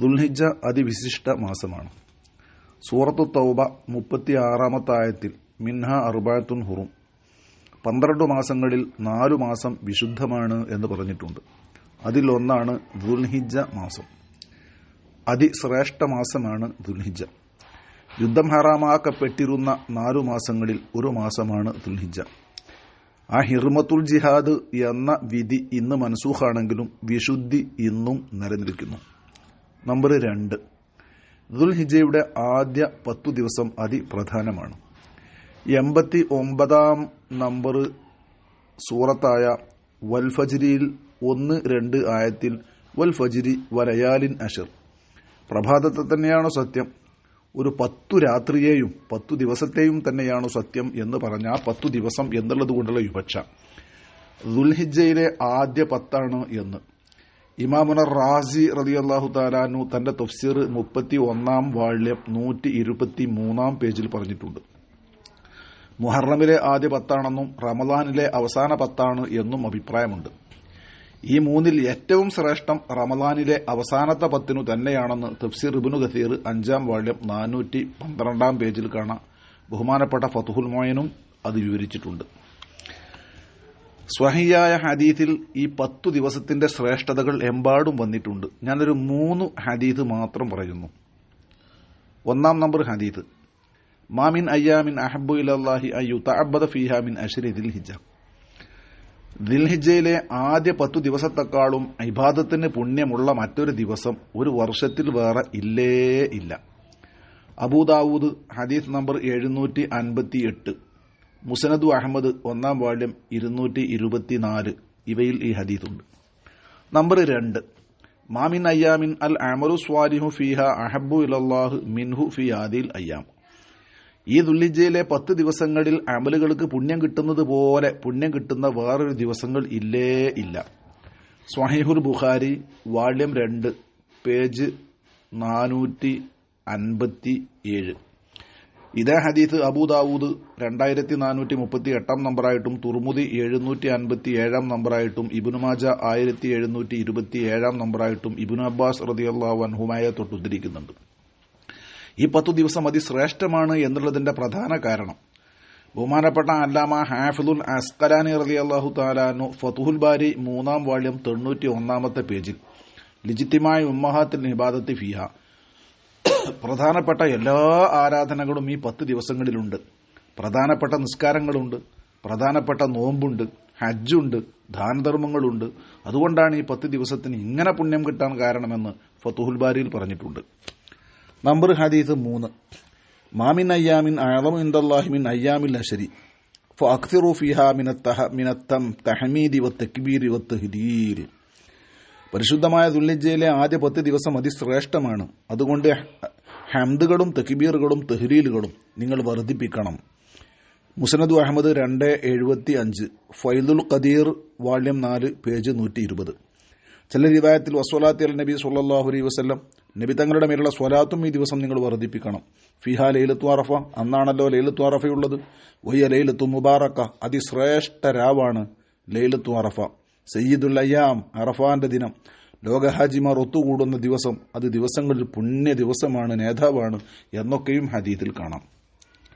ദുൽഹിജ അതിവിശിഷ്ട മാസമാണ്. സൂറത്തു തൗബ മുപ്പത്തി ആറാമത്തായത്തിൽ മിൻഹ അറുബായത്തുൻ ഹുറും. പന്ത്രണ്ട് മാസങ്ങളിൽ നാലു മാസം വിശുദ്ധമാണ് എന്ന് പറഞ്ഞിട്ടുണ്ട്. അതിലൊന്നാണ് ദുൽഹിജ മാസം. അതിശ്രേഷ്ഠ മാസമാണ് ദുൽഹിജ യുദ്ധം ഹറാമാക്കപ്പെട്ടിരുന്ന നാലു മാസങ്ങളിൽ ഒരു മാസമാണ് ദുൽഹിജ ആ ഹിർമത്തുൽ ജിഹാദ് എന്ന വിധി ഇന്ന് മനസൂഖാണെങ്കിലും വിശുദ്ധി ഇന്നും നിലനിൽക്കുന്നു. നമ്പർ രണ്ട്. ദുൽഹിജയുടെ ആദ്യ പത്തു ദിവസം അതിപ്രധാനമാണ്. എൺപത്തി ഒമ്പതാം നമ്പർ സൂറത്തായ വൽഫജിരിയിൽ ഒന്ന് രണ്ട് ആയത്തിൽ വൽഫജിരി വലയാലിൻ അഷർ പ്രഭാതത്തെ തന്നെയാണോ സത്യം? ഒരു പത്തു രാത്രിയെയും പത്തു ദിവസത്തെയും തന്നെയാണോ സത്യം എന്ന് പറഞ്ഞ ആ പത്തു ദിവസം എന്നുള്ളത് കൊണ്ടുള്ള വിപക്ഷ ദുൽഹിജയിലെ ആദ്യ പത്താണ് എന്ന്. ഇമാമുന റാസി റതി അള്ളാഹു താലാനു തന്റെ തഫ്സീർ മുപ്പത്തി ഒന്നാം വാള്യം നൂറ്റി ഇരുപത്തി മൂന്നാം പേജിൽ പറഞ്ഞിട്ടുണ്ട്. മുഹറമിലെ ആദ്യ പത്താണെന്നും റമദാനിലെ അവസാന പത്താണ് എന്നും അഭിപ്രായമുണ്ട്. ഈ മൂന്നിൽ ഏറ്റവും ശ്രേഷ്ഠം റമദാനിലെ അവസാനത്തെ പത്തിനു തന്നെയാണെന്ന് തഫ്സീർ ഇബിനു ഗസീർ അഞ്ചാം വാള്യം നാനൂറ്റി പന്ത്രണ്ടാം പേജിൽ കാണാം. ബഹുമാനപ്പെട്ട ഫതുഹുൽ മോയനും അത് വിവരിച്ചിട്ടുണ്ട്. സ്വഹിയായ ഹദീത്തിൽ ഈ പത്തു ദിവസത്തിന്റെ ശ്രേഷ്ഠതകൾ എമ്പാടും വന്നിട്ടുണ്ട്. ഞാനൊരു മൂന്ന് ഹദീത്ത് മാത്രം പറയുന്നു. ഒന്നാം നമ്പർ ഹദീത്ത് മാമിൻ അയ്യാമിൻ അഹബു ഇലല്ലാഹി അയ്യു തഅബ്ബദ ഫീഹ മിൻ അശ്രി ദിൽഹിജ. ദിൽഹിജയിലെ ആദ്യ പത്തു ദിവസത്തെക്കാളും ഇബാദത്തിന് പുണ്യമുള്ള മറ്റൊരു ദിവസം ഒരു വർഷത്തിൽ വേറെ ഇല്ലേ ഇല്ല. അബൂദാവൂദ് ഹദീസ് നമ്പർ എഴുന്നൂറ്റി അൻപത്തി എട്ട് മുസനദു അഹമ്മദ് ഒന്നാം വാള്യം ഇരുന്നൂറ്റി ഇരുപത്തിനാല് ഇവയിൽ ഈ ഹദീസുണ്ട് നമ്പർ രണ്ട്. മാമിൻ അയ്യാമിൻ അൽ അമറു സ്വാലിഹു ഫിഹ അഹബു ഇലാഹു മിൻഹു ഫി ആദിൽ അയ്യാം. ഈ ദുല്ലിജയിലെ പത്ത് ദിവസങ്ങളിൽ അമലുകൾക്ക് പുണ്യം കിട്ടുന്നത് പോലെ പുണ്യം കിട്ടുന്ന വേറൊരു ദിവസങ്ങൾ ഇല്ലേ ഇല്ല. സ്വാഹിഹുൽ ബുഖാരി വാള്യം രണ്ട് പേജ് നാനൂറ്റി അൻപത്തി ഏഴ് ഇതേ ഹദീസ് അബൂദാവൂദ് രണ്ടായിരത്തി നാനൂറ്റി മുപ്പത്തി എട്ടാം നമ്പറായിട്ടും തുർമുദി എഴുന്നൂറ്റി അൻപത്തി ഏഴാം നമ്പറായിട്ടും ഇബുനുമാജ ആയിരത്തി എഴുന്നൂറ്റി ഇരുപത്തി ഏഴാം നമ്പറായിട്ടും ഇബുൻ അബ്ബാസ് റതിയല്ലാഹു അൻഹുമായ തൊട്ടുദ്ധരിക്കുന്നുണ്ട്. ഈ പത്തു ദിവസം അതിശ്രേഷ്ഠമാണ് എന്നുള്ളതിന്റെ പ്രധാന കാരണം. ബഹുമാനപ്പെട്ട അല്ലാമ ഹാഫിദുൽ അസ്കലാനി റതി അള്ളാഹു താലാനു ഫതുഹുൽ ബാരി മൂന്നാം വാള്യം തൊണ്ണൂറ്റി ഒന്നാമത്തെ പേജിൽ ലിജിത്തിമായ ഉമ്മഹാത്തിൽ നിബാദത്തി ഫിഹ പ്രധാനപ്പെട്ട എല്ലാ ആരാധനകളും ഈ പത്ത് ദിവസങ്ങളിലുണ്ട്. പ്രധാനപ്പെട്ട നിസ്കാരങ്ങളുണ്ട്. പ്രധാനപ്പെട്ട നോമ്പുണ്ട്. ഹജ്ജുണ്ട്. ദാനധർമ്മങ്ങളുണ്ട്. അതുകൊണ്ടാണ് ഈ പത്ത് ദിവസത്തിന് ഇങ്ങനെ പുണ്യം കിട്ടാൻ കാരണമെന്ന് ഫത്തുഹുൽ ബാരിയിൽ പറഞ്ഞിട്ടുണ്ട്. നമ്പർ ഹദീസ് മൂന്ന്. മാമിൻ അയ്യാമിൻ അഴം ഇന്ദല്ലാഹിമിൻ അയ്യാമിൽ അഷരി ഫഅക്തിറു ഫിഹ മിനത്തഹ മിനത്തം തഹമീദി വത്ത് തഹ്ദീർ പരിശുദ്ധമായ ദുല്ലിജയിലെ ആദ്യ പത്ത് ദിവസം അതിശ്രേഷ്ഠമാണ്. അതുകൊണ്ട് ഹംദുകളും തക്ബീറുകളും തെഹ്രീലുകളും നിങ്ങൾ വർദ്ധിപ്പിക്കണം. മുസനദു അഹമ്മദ് രണ്ട് എഴുപത്തി അഞ്ച് ഫൈദുൽ ഖദീർ വാള്യം നാല് പേജ് നൂറ്റി ഇരുപത് ചില റിവായത്തിൽ വസ്വലാത്തി അൽ നബി സുല്ലാഹു അലൈ വസ്ലം നബി തങ്ങളുടെ മേലുള്ള സ്വലാത്തും ഈ ദിവസം നിങ്ങൾ വർദ്ധിപ്പിക്കണം. ഫിഹ ലൈലത്തു അറഫ അന്നാണല്ലോ ലൈലത്തു അറഫയുള്ളത്. വയ്യ ലൈലത്തു മുബാറക്ക അതിശ്രേഷ്ഠ രാവാണ് ലൈലത്തു അറഫ. സയ്യിദുൽ അയ്യാം അറഫാന്റെ ദിനം. ലോകഹാജിമാർ ഒത്തുകൂടുന്ന ദിവസം അത് ദിവസങ്ങളിൽ പുണ്യ ദിവസമാണ് നേതാവാണ് എന്നൊക്കെയും ഹദീത്തിൽ കാണാം.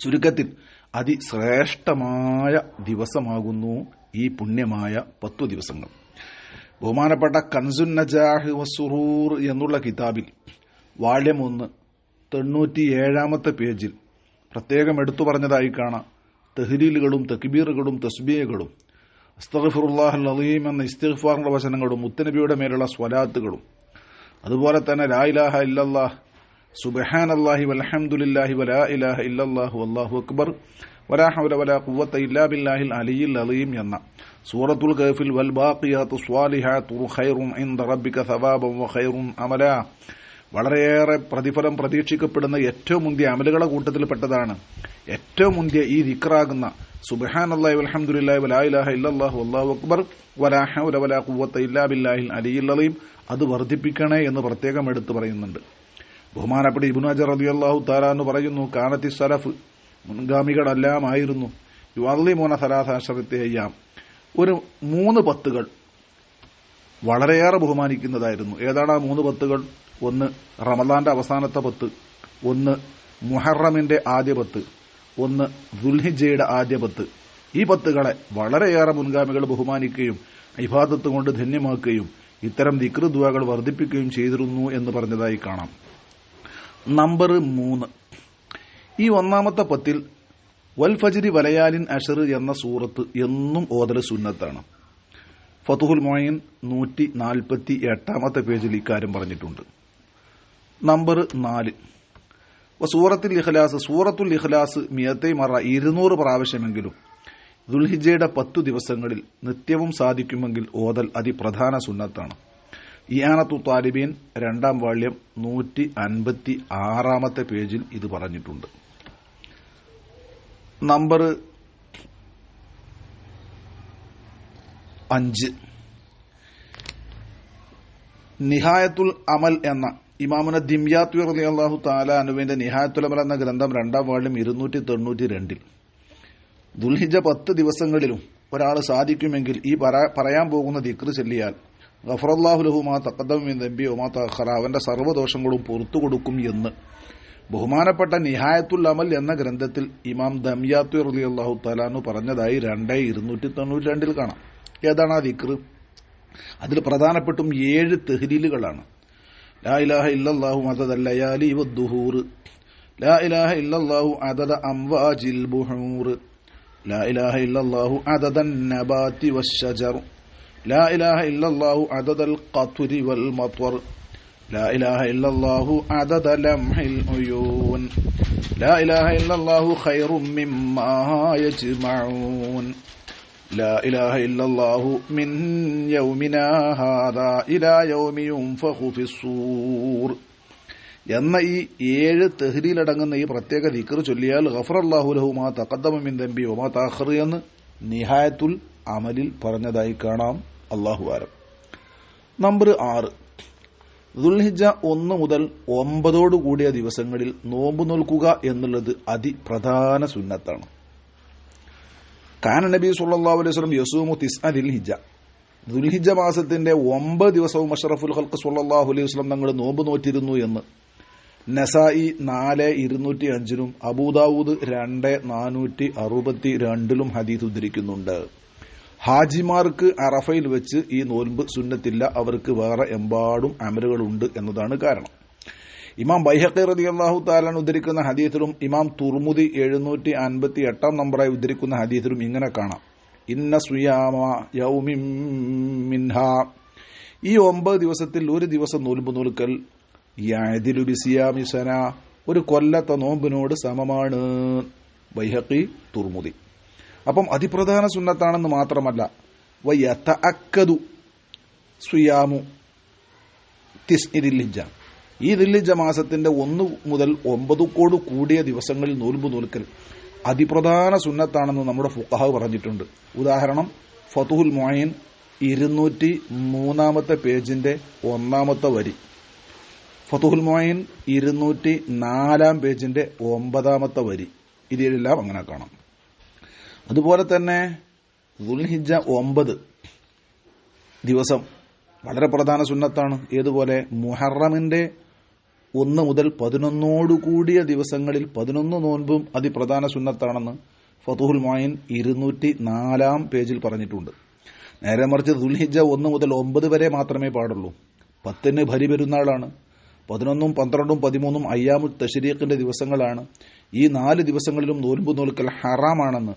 ചുരുക്കത്തിൽ അതിശ്രേഷ്ഠമായ ദിവസമാകുന്നു ഈ പുണ്യമായ പത്തു ദിവസങ്ങൾ. ബഹുമാനപ്പെട്ട കൻസുൻ നജാഹ് വസുറൂർ എന്നുള്ള കിതാബിൽ വാള്യം ഒന്ന് തൊണ്ണൂറ്റിയേഴാമത്തെ പേജിൽ പ്രത്യേകം എടുത്തു പറഞ്ഞതായി കാണാം. തെഹ്ലീലുകളും തക്ബീറുകളും തസ്ബീഹകളും അസ്തഫിറുല്ലാഹ് അലീം എന്ന ഇസ്തിഗ്ഫാറിന്റെ വചനങ്ങളും മുത്തനബിയുടെ മേലുള്ള സ്വലാത്തുകളും. അതുപോലെ തന്നെ ലാ ഇലാഹ ഇല്ലല്ലാഹ് സുബഹാൻ വൽഹംദുലില്ലാഹി വലാ ഇലാഹ ഇല്ലല്ലാഹു അല്ലാഹു അക്ബർ വലാ ഹൗല വലാ ഖുവത്ത ഇല്ലാ ബില്ലാഹിൽ അലിയിൽ അലീം എന്ന സൂറത്തുൽ കഹഫിൽ വൽ ബാഖിയാത്തു സ്വാലിഹാത്തു ഖൈറുൻ ഇൻദ റബ്ബിക സവാബൻ വ ഖൈറുൻ അമല. വളരെയേറെ പ്രതിഫലം പ്രതീക്ഷിക്കപ്പെടുന്ന ഏറ്റവും മുന്തിയ അമലുകളെ കൂട്ടത്തിൽപ്പെട്ടതാണ് ഏറ്റവും മുന്തിയ ഈ ദിക്റാകുന്ന സുബഹാൻ അള്ളാഹി അലഹമുല്ലാ ഇലാഹ ഇല്ലല്ലാഹു അല്ലാഹു അക്ബർ വലാ ഹൗല വലാ കുവത്ത ഇല്ലാ ബില്ലാഹിൽ അലിയിൽ അലീം. അത് വർദ്ധിപ്പിക്കണേ എന്ന് പ്രത്യേകം എടുത്തു പറയുന്നുണ്ട്. ബഹുമാനപ്പെട്ട ഇബ്നു അജർ അലി അള്ളാഹു തആല എന്ന് പറയുന്നു കാനത്തി സലഫ് മുൻഗാമികളെല്ലാം ആയിരുന്നു യുവാലി മോന സലാസാശ്രത്തെ അയ്യാം. ഒരു മൂന്ന് പത്തുകൾ വളരെയേറെ ബഹുമാനിക്കുന്നതായിരുന്നു. ഏതാണ് ആ മൂന്ന് പത്തുകൾ? ഒന്ന് റമദാന്റെ അവസാനത്തെ പത്ത് ഒന്ന് മുഹറമിന്റെ ആദ്യ പത്ത് ഒന്ന് ദുൽഹിജയുടെ ആദ്യ പത്ത്. ഈ പത്തുകളെ വളരെയേറെ മുൻഗാമികൾ ബഹുമാനിക്കുകയും ഇബാദത്ത് കൊണ്ട് ധന്യമാക്കുകയും ഇത്തരം ദിക്റുദ്വാകൾ വർദ്ധിപ്പിക്കുകയും ചെയ്തിരുന്നു എന്ന് പറഞ്ഞതായി കാണാം. നമ്പർ മൂന്ന്. ഈ ഒന്നാമത്തെ പത്തിൽ വൽ ഫജ്രി വലയാലിൻ അഷർ എന്ന സൂറത്ത് എന്നും ഓതൽ സുന്നത്താണ്. ഫതുഹുൽ മൊയിൻ നൂറ്റി നാൽപ്പത്തി എട്ടാമത്തെ പേജിൽ ഇക്കാര്യം പറഞ്ഞിട്ടുണ്ട്. നമ്പർ നാല്. സൂറത്തുൽ ഇഖ്ലാസ് സൂറത്തുൽ ഇഖ്ലാസ് മിയത്തെ മറ ഇരുന്നൂറ് പ്രാവശ്യമെങ്കിലും ദുൽഹിജയുടെ പത്തു ദിവസങ്ങളിൽ നിത്യവും സാധിക്കുമെങ്കിൽ ഓതൽ അതിപ്രധാന സുന്നത്താണ്. ഇയാനത്തു താലിബീൻ രണ്ടാം വാള്യം നൂറ്റി അൻപത്തി ആറാമത്തെ പേജിൽ ഇത് പറഞ്ഞിട്ടുണ്ട്. നമ്പർ അഞ്ച്. നിഹായത്തുൽ അമൽ എന്ന ഇമാമുന ദിമ്യാത്വി റലി അള്ളാഹു താല അനുവിന്റെ നിഹായത്തുൽ അമൽ എന്ന ഗ്രന്ഥം രണ്ടാം വാർഡിലും ഇരുന്നൂറ്റി തൊണ്ണൂറ്റി രണ്ടിൽ ദുൽഹിജ പത്ത് ദിവസങ്ങളിലും ഒരാൾ സാധിക്കുമെങ്കിൽ ഈ പറയാൻ പോകുന്ന ദിക്ർ ചെല്ലിയാൽ ഗഫറല്ലാഹുലഹുമാ തക്കദ്ദമിൻ നബി ഒമാ തഹറ അവന്റെ സർവദോഷങ്ങളും പുറത്തു കൊടുക്കും എന്ന്. ബഹുമാനപ്പെട്ട നിഹായത്തുൽ അമൽ എന്ന ഗ്രന്ഥത്തിൽ ഇമാം ദംയാത്തു റലി അള്ളാഹു തലാന്നു പറഞ്ഞതായി രണ്ടേ ഇരുന്നൂറ്റി തൊണ്ണൂറ്റി രണ്ടിൽ കാണാം. ഏതാണ് ആ ദിക്ർ? അതിൽ പ്രധാനപ്പെട്ടും ഏഴ് തെഹ്ലീലുകളാണ്. لا إله إلا الله عدد الليالي والدهور. لا إله إلا الله عدد أمواج البحور. لا إله إلا الله عدد النبات والشجر. لا إله إلا الله عدد القطر والمطر لا إله إلا الله عدد لمح العيون. لا إله إلا الله خير مما يجمعون. لا إله إلا الله من يومنا هذا إلى يوم ينفخ في الصور എന്ന ഈ ഏഴ് തെഹ്രിയിലടങ്ങുന്ന ഈ പ്രത്യേക ദിക്കർ ചൊല്ലിയാൽ ഗഫറല്ലാഹു ലഹുമാ തക്കദ്ദമിൻ തമ്പി ഒമാ താഖർ എന്ന് നിഹായത്തുൽ അമലിൽ പറഞ്ഞതായി കാണാം അള്ളാഹു ആരം നമ്പർ ആറ് ദുൽഹിജ ഒന്ന് മുതൽ ഒമ്പതോട് കൂടിയ ദിവസങ്ങളിൽ നോമ്പ് നോൽക്കുക എന്നുള്ളത് അതിപ്രധാന സുന്നത്താണ് കാന നബി സുല്ലാ അലൈഹി യസൂമു തിസ്അ ദിൽഹിജ. ദുൽഹിജ മാസത്തിന്റെ ഒമ്പത് ദിവസവും അഷറഫുൽ ഹൽക്ക് സുല്ലാഹു അലൈഹി വസ്ലം തങ്ങൾ നോമ്പ് നോറ്റിരുന്നു എന്ന്. നസായി നാല് ഇരുന്നൂറ്റി അഞ്ചിനും അബൂദാവൂദ് രണ്ട് നാനൂറ്റി അറുപത്തി രണ്ടിലും ഹദീസ് ഉദ്ധരിക്കുന്നുണ്ട്. ഹാജിമാർക്ക് അറഫയിൽ വെച്ച് ഈ നോൽമ്പ് സുന്നത്തില്ല അവർക്ക് വേറെ എമ്പാടും അമലുകളുണ്ട് എന്നതാണ് കാരണം. ഇമാം ബൈഹഖി റതി അള്ളാഹു താലാൻ ഉദ്ധരിക്കുന്ന ഹദീസിലും ഇമാം തുർമുദി എഴുന്നൂറ്റി അൻപത്തി എട്ടാം നമ്പറായി ഉദ്ധരിക്കുന്ന ഹദീസിലും ഇങ്ങനെ കാണാം. ഇന്ന സുയാമ മിൻഹ. ഈ ഒമ്പത് ദിവസത്തിൽ ഒരു ദിവസം നോൽമ്പ് നോൽക്കൽ യാതിലുബിസിയാമിസന ഒരു കൊല്ലത്തെ നോമ്പിനോട് സമമാണ് ബൈഹഖി തുർമുദി. അപ്പം അതിപ്രധാന സുന്നത്താണെന്ന് മാത്രമല്ല വയ്യത്ത അക്കതു സുയാമു തിസ്ഇദില്ലിജ ഈ ദില്ലിജ മാസത്തിന്റെ ഒന്ന് മുതൽ ഒമ്പതുക്കോട് കൂടിയ ദിവസങ്ങളിൽ നോൽമ്പ് നോൽക്കൽ. അതിപ്രധാന സുന്നത്താണെന്ന് നമ്മുടെ ഫുഖാവ് പറഞ്ഞിട്ടുണ്ട്. ഉദാഹരണം ഫതുഹുൽ മൊയിൻ ഇരുന്നൂറ്റി മൂന്നാമത്തെ പേജിന്റെ ഒന്നാമത്തെ വരി. ഫതുഹുൽ മൊയിൻ ഇരുന്നൂറ്റി നാലാം പേജിന്റെ ഒമ്പതാമത്തെ വരി. ഇതിലെല്ലാം അങ്ങനെ കാണാം. അതുപോലെ തന്നെ ദുൽഹിജ ഒമ്പത് ദിവസം വളരെ പ്രധാന സുന്നത്താണ്. ഏതുപോലെ? മുഹറമിന്റെ ഒന്ന് മുതൽ പതിനൊന്നോടു കൂടിയ ദിവസങ്ങളിൽ പതിനൊന്ന് നോൻപും അതിപ്രധാന സുന്നത്താണെന്ന് ഫതുഹുൽ മായിൻ ഇരുന്നൂറ്റി നാലാം പേജിൽ പറഞ്ഞിട്ടുണ്ട്. നേരെ മറിച്ച് ദുൽഹിജ ഒന്ന് മുതൽ ഒമ്പത് വരെ മാത്രമേ പാടുള്ളൂ. പത്തിന് ഭരി പെരുന്നാളാണ്. പതിനൊന്നും പന്ത്രണ്ടും പതിമൂന്നും അയ്യാമു തഷരീഖിന്റെ ദിവസങ്ങളാണ്. ഈ നാല് ദിവസങ്ങളിലും നോൽമ്പ് നോൽക്കൽ ഹറാമാണെന്ന്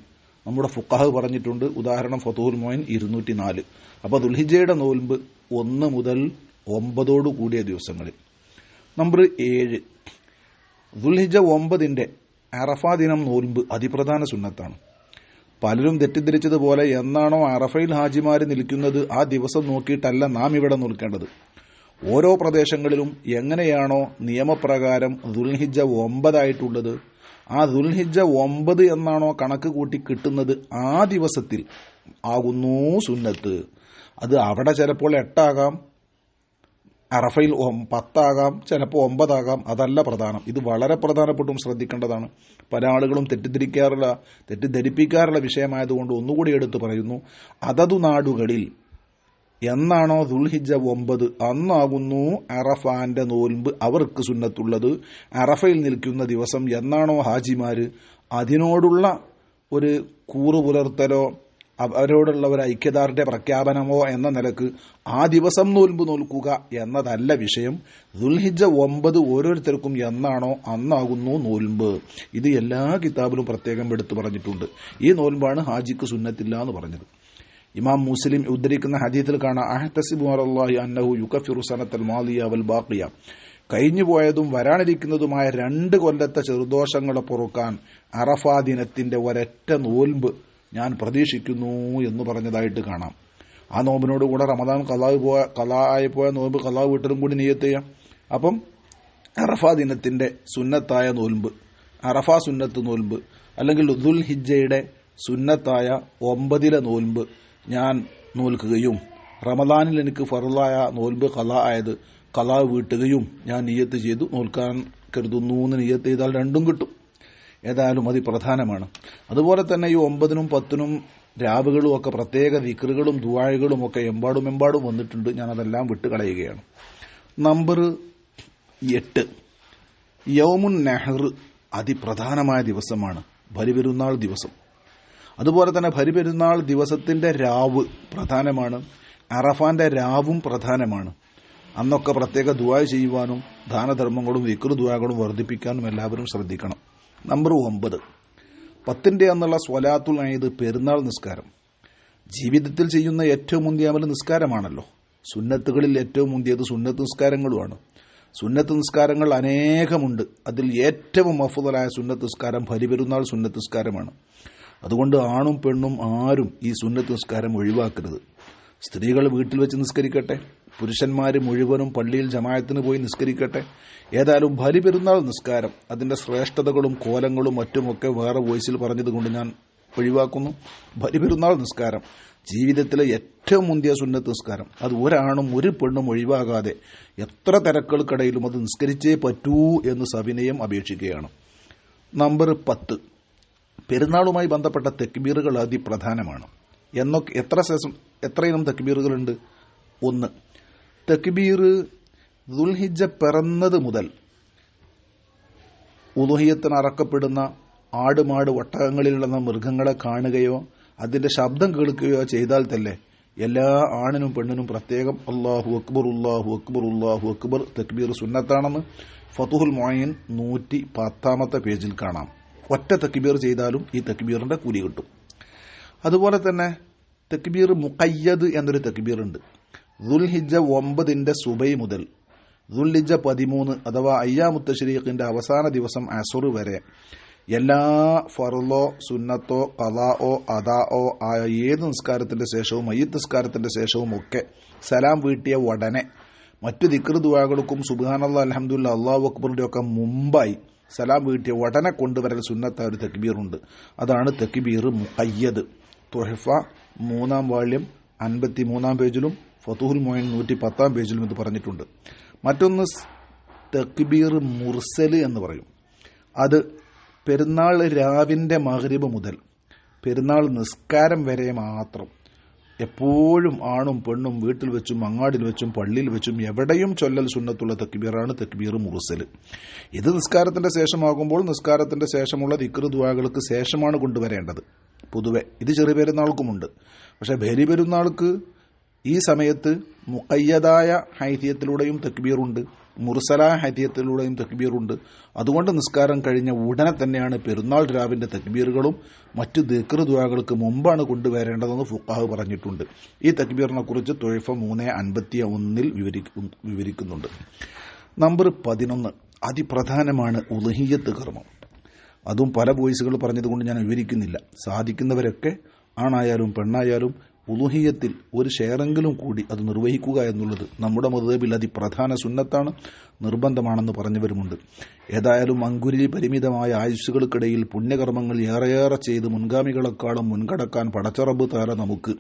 നമ്മുടെ ഫുക്കാഹ് പറഞ്ഞിട്ടുണ്ട്. ഉദാഹരണം ഫതുഹുൽ മോയിൻ ഇരുന്നൂറ്റി നാല് അപ്പോൾ ദുൽഹിജയുടെ നോൽമ്പ് ഒന്ന് മുതൽ ഒമ്പതോടു കൂടിയ ദിവസങ്ങളിൽ. നമ്പർ ഏഴ്. ദുൽഹിജ ഒമ്പതിന്റെ അറഫ ദിനം നോൽമ്പ് അതിപ്രധാന സുന്നത്താണ്. പലരും തെറ്റിദ്ധരിച്ചതുപോലെ എന്നാണോ അറഫയിൽ ഹാജിമാർ നിൽക്കുന്നത് ആ ദിവസം നോക്കിയിട്ടല്ല നാം ഇവിടെ നിൽക്കേണ്ടത്. ഓരോ പ്രദേശങ്ങളിലും എങ്ങനെയാണോ നിയമപ്രകാരം ദുൽഹിജ ഒമ്പതായിട്ടുള്ളത്. ആ ദുൽഹിജ ഒമ്പത് എന്നാണോ കണക്ക് കൂട്ടി കിട്ടുന്നത് ആ ദിവസത്തിൽ ആകുന്നു സുന്നത്ത്. അത് അവിടെ ചിലപ്പോൾ എട്ടാകാം അറഫയിൽ പത്താകാം ചിലപ്പോൾ ഒമ്പതാകാം അതല്ല പ്രധാനം. ഇത് വളരെ പ്രധാനപ്പെട്ടും ശ്രദ്ധിക്കേണ്ടതാണ്. പല ആളുകളും തെറ്റിദ്ധരിക്കാറുള്ള തെറ്റിദ്ധരിപ്പിക്കാറുള്ള വിഷയമായതുകൊണ്ട് ഒന്നുകൂടി എടുത്തു പറയുന്നു. അതതു നാടുകളിൽ എന്നാണോ ദുൽഹിജ ഒമ്പത്? അന്നാകുന്നു അറഫാന്റെ നോൽമ്പ് അവർക്ക് സുന്നത്തുള്ളത്. അറഫയിൽ നിൽക്കുന്ന ദിവസം എന്നാണോ ഹാജിമാര്? അതിനോടുള്ള ഒരു കൂറു പുലർത്തലോ അവരോടുള്ള ഒരു ഐക്യദാർഢ്യ പ്രഖ്യാപനമോ എന്ന നിലയ്ക്ക് ആ ദിവസം നോൽമ്പ് നോൽക്കുക എന്നതല്ല വിഷയം. ദുൽഹിജ ഒമ്പത് ഓരോരുത്തർക്കും എന്നാണോ അന്നാകുന്നു നോൽമ്പ്. ഇത് എല്ലാ കിതാബിലും പ്രത്യേകം എടുത്തു പറഞ്ഞിട്ടുണ്ട്. ഈ നോൽമ്പാണ് ഹാജിക്ക് സുന്നത്തില്ല എന്ന് പറഞ്ഞത്. ഇമാം മുസ്ലിം ഉദ്ധരിക്കുന്ന ഹദീത്തിൽ കാണാം അഹ്തസിബു അലല്ലാഹി അന്നഹു സനത്തൽ മാലിയ വൽ കഴിഞ്ഞുപോയതും വരാനിരിക്കുന്നതുമായ രണ്ട് കൊല്ലത്തെ ചെറുദോഷങ്ങളെ പൊറുക്കാൻ അറഫാ ദിനത്തിന്റെ ഒരൊറ്റ നോൽമ്പ് ഞാൻ പ്രതീക്ഷിക്കുന്നു എന്ന് പറഞ്ഞതായിട്ട് കാണാം. ആ നോമ്പിനോട് കൂടെ റമദാൻ കലാവ് പോയ കലായി പോയ നോമ്പ് കലാവ് വീട്ടിലും കൂടി നെയ്യത്ത് ചെയ്യാം. അപ്പം അറഫാ ദിനത്തിന്റെ സുന്നത്തായ നോൽമ്പ് അറഫ സുന്നത്ത് നോൽമ്പ് അല്ലെങ്കിൽ ഉദുൽ ഹിജയുടെ സുന്നത്തായ ഒമ്പതിലെ നോൽമ്പ് ഞാൻ നോൽക്കുകയും റമദാനിൽ എനിക്ക് ഫറുള്ളായ നോൽമ്പ് കല ആയത് കല വീട്ടുകയും ഞാൻ നിയ്യത്ത് ചെയ്തു. നോൽക്കാൻ കരുതുന്നു എന്ന് നിയ്യത്ത് ചെയ്താൽ രണ്ടും കിട്ടും. ഏതായാലും അത് പ്രധാനമാണ്. അതുപോലെ തന്നെ ഈ ഒമ്പതിനും പത്തിനും രാവുകളും ഒക്കെ പ്രത്യേക വിക്രുകളും ദുവാഴകളും ഒക്കെ എമ്പാടും എമ്പാടും വന്നിട്ടുണ്ട്. ഞാൻ അതെല്ലാം വിട്ടുകളയുകയാണ്. നമ്പർ എട്ട്. യൗമുൻ നെഹർ അതിപ്രധാനമായ ദിവസമാണ്. ഭരിപെരുന്നാൾ ദിവസം. അതുപോലെ തന്നെ ഭരിപെരുന്നാൾ ദിവസത്തിന്റെ രാവ് പ്രധാനമാണ്. അറഫാന്റെ രാവും പ്രധാനമാണ്. അന്നൊക്കെ പ്രത്യേക ദുവാ ചെയ്യുവാനും ദാനധർമ്മങ്ങളും വിക്രു ദുവാകളും വർദ്ധിപ്പിക്കാനും എല്ലാവരും ശ്രദ്ധിക്കണം. നമ്പർ ഒമ്പത്. പത്തിന്റെ അന്നുള്ള സ്വലാത്തുൽ അയ്യത് പെരുന്നാൾ നിസ്കാരം. ജീവിതത്തിൽ ചെയ്യുന്ന ഏറ്റവും മുന്തിയ നിസ്കാരമാണല്ലോ. സുന്നത്തുകളിൽ ഏറ്റവും മുന്തിയത് സുന്നത്ത് നിസ്കാരങ്ങളുമാണ്. സുന്നത്ത് നിസ്കാരങ്ങൾ അനേകമുണ്ട്. അതിൽ ഏറ്റവും അഫുതലായ സുന്നത്ത് നിസ്കാരം ബലിപെരുന്നാൾ സുന്നത്ത് നിസ്കാരമാണ്. അതുകൊണ്ട് ആണും പെണ്ണും ആരും ഈ സുന്നത്ത് നിസ്കാരം ഒഴിവാക്കരുത്. സ്ത്രീകൾ വീട്ടിൽ വെച്ച് നിസ്കരിക്കട്ടെ. പുരുഷന്മാർ മുഴുവനും പള്ളിയിൽ ജമായത്തിന് പോയി നിസ്കരിക്കട്ടെ. ഏതായാലും ബലിപെരുന്നാൾ നിസ്കാരം. അതിന്റെ ശ്രേഷ്ഠതകളും കോലങ്ങളും മറ്റുമൊക്കെ വേറെ വോയിസിൽ പറഞ്ഞതുകൊണ്ട് ഞാൻ ഒഴിവാക്കുന്നു. ബലിപെരുന്നാൾ നിസ്കാരം. ജീവിതത്തിലെ ഏറ്റവും മുന്തിയ സുന്നത്ത് നിസ്കാരം. അത് ഒരാണും ഒരു പെണ്ണും ഒഴിവാകാതെ എത്ര തിരക്കുകൾക്കിടയിലും അത് നിസ്കരിച്ചേ പറ്റൂ എന്ന് സവിനയം അപേക്ഷിക്കുകയാണ്. നമ്പർ പത്ത്. പെരുന്നാളുമായി ബന്ധപ്പെട്ട തെക്ബീറുകൾ അതിപ്രധാനമാണ്. എന്നൊക്കെ എത്ര എത്രയിനം തെക്ബീറുകളുണ്ട്? ഒന്ന്. തെക്ബീർ ദുൽഹിജ പിറന്നത് മുതൽ ഉദുഹിയത്തിന് അറക്കപ്പെടുന്ന ആടുമാട് ഒട്ടകങ്ങളിലുള്ള മൃഗങ്ങളെ കാണുകയോ അതിന്റെ ശബ്ദം കേൾക്കുകയോ ചെയ്താൽ തന്നെ എല്ലാ ആണിനും പെണ്ണിനും പ്രത്യേകം അള്ളാഹു അക്ബർ ഉള്ളാഹു അക്ബർ ഉള്ളാഹു അക്ബർ തക്ബീർ സുന്നത്താണെന്ന് ഫതുഹുൽ മൊയിൻ നൂറ്റി പത്താമത്തെ പേജിൽ കാണാം. ഒറ്റ തക്ബീർ ചെയ്താലും ഈ തക്ബീറിന്റെ കൂലി കിട്ടും. അതുപോലെ തന്നെ തക്ബീർ മുക്കയ്യദ് എന്നൊരു തക്ബീർ ഉണ്ട് ദുൽഹിജ ഒമ്പതിന്റെ സുബൈ മുതൽ ദുൽഹിജ പതിമൂന്ന് അഥവാ അയ്യാമുത്തശ്രീഖിന്റെ അവസാന ദിവസം അസുർ വരെ എല്ലാ ഫറുലോ സുന്നത്തോ കലാഓ അദാഓ ആയ ഏത് നിസ്കാരത്തിന്റെ ശേഷവും അയ്യത്ത് നിസ്കാരത്തിന്റെ ശേഷവും ഒക്കെ സലാം വീട്ടിയ ഉടനെ മറ്റു ദിക്ർ ദുവാകൾക്കും സുബാനല്ല അലഹമുല്ല അള്ളാഹു അക്ബറിന്റെ ഒക്കെ മുമ്പായി സലാം വീട്ടിയ ഉടനെ കൊണ്ടുവരൽ സുന്നത്ത ഒരു തെക്കിബീറുണ്ട് അതാണ് തെക്കിബീർ മുഹയ്യത് തുഹഫ മൂന്നാം വാള്യം അൻപത്തി മൂന്നാം പേജിലും ഫതുഹുൽ മൊയിൻ നൂറ്റി പത്താം പേജിലും ഇത് പറഞ്ഞിട്ടുണ്ട്. മറ്റൊന്ന് തക്ബീർ മുർസൽ എന്ന് പറയും. അത് പെരുന്നാൾ രാവിന്റെ മഹരിബ് മുതൽ പെരുന്നാൾ നിസ്കാരം വരെ മാത്രം. എപ്പോഴും ആണും പെണ്ണും വീട്ടിൽ വെച്ചും അങ്ങാടിൽ വെച്ചും പള്ളിയിൽ വെച്ചും എവിടെയും ചൊല്ലൽ സുന്നത്തുള്ള തക്ബീറാണ് തക്ബീർ മുറുസൽ ഇത് നിസ്കാരത്തിന്റെ ശേഷമാകുമ്പോൾ നിസ്കാരത്തിന്റെ ശേഷമുള്ള ദിക്ർ ദുവാകൾക്ക് ശേഷമാണ് കൊണ്ടുവരേണ്ടത്. പൊതുവെ ഇത് ചെറിയ പെരുന്നാൾക്കുമുണ്ട്. പക്ഷേ ബലി പെരുന്നാൾക്ക് ഈ സമയത്ത് മുക്കയ്യതായ ഹൈദ്യത്തിലൂടെയും തക്ബീറുണ്ട് മുർസലായ ഹൈദ്യത്തിലൂടെയും തക്ബീറുണ്ട്. അതുകൊണ്ട് നിസ്കാരം കഴിഞ്ഞ ഉടനെ തന്നെയാണ് പെരുന്നാൾ രാവിന്റെ തക്ബീറുകളും മറ്റ് ദിക്ർ ദുവാകൾക്ക് മുമ്പാണ് കൊണ്ടുവരേണ്ടതെന്ന് ഫുക്കാഹ് പറഞ്ഞിട്ടുണ്ട്. ഈ തക്ബീറിനെ കുറിച്ച് തൊഴിഫ മൂന്ന് അൻപത്തി ഒന്നിൽ വിവരിക്കുന്നുണ്ട്. നമ്പർ പതിനൊന്ന്. അതിപ്രധാനമാണ് ഉലഹിയത്ത് കർമ്മം. അതും പല വോയിസുകൾ പറഞ്ഞതുകൊണ്ട് ഞാൻ വിവരിക്കുന്നില്ല. സാധിക്കുന്നവരൊക്കെ ആണായാലും പെണ്ണായാലും ഉലുഹിയത്തിൽ ഒരു ഷെയറെങ്കിലും കൂടി അത് നിർവഹിക്കുക എന്നുള്ളത് നമ്മുടെ മതബിൽ അതിപ്രധാന സുന്നത്താണ് നിർബന്ധമാണെന്ന് പറഞ്ഞവരുമുണ്ട്. ഏതായാലും അങ്കുരിൽ പരിമിതമായ ആയുഷുകൾക്കിടയിൽ പുണ്യകർമ്മങ്ങൾ ഏറെയേറെ ചെയ്ത് മുൻഗാമികളെക്കാളും മുൻകടക്കാൻ പടച്ചറബ് താര നമുക്ക്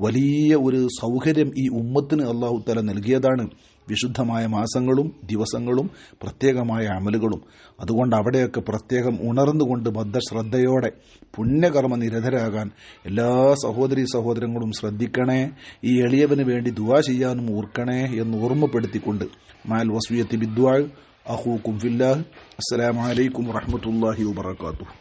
വലിയ ഒരു സൗകര്യം ഈ ഉമ്മത്തിന് അള്ളാഹു തല നൽകിയതാണ്. വിശുദ്ധമായ മാസങ്ങളും ദിവസങ്ങളും പ്രത്യേകമായ അമലുകളും. അതുകൊണ്ട് അവിടെയൊക്കെ പ്രത്യേകം ഉണർന്നുകൊണ്ട് ബദ്ധശ്രദ്ധയോടെ പുണ്യകർമ്മ നിരതരാകാൻ എല്ലാ സഹോദരി സഹോദരങ്ങളും ശ്രദ്ധിക്കണേ. ഈ എളിയവന് വേണ്ടി ദുവാ ചെയ്യാനും ഓർക്കണേ എന്ന് ഓർമ്മപ്പെടുത്തിക്കൊണ്ട് മാൽ വസ്വിയത്തി ബിദ്വാൾ അഹൂക്കും ഫില്ലാഹ്. അസ്സലാമലൈക്കും വറഹമത്തല്ലാഹി വബർക്കാത്തു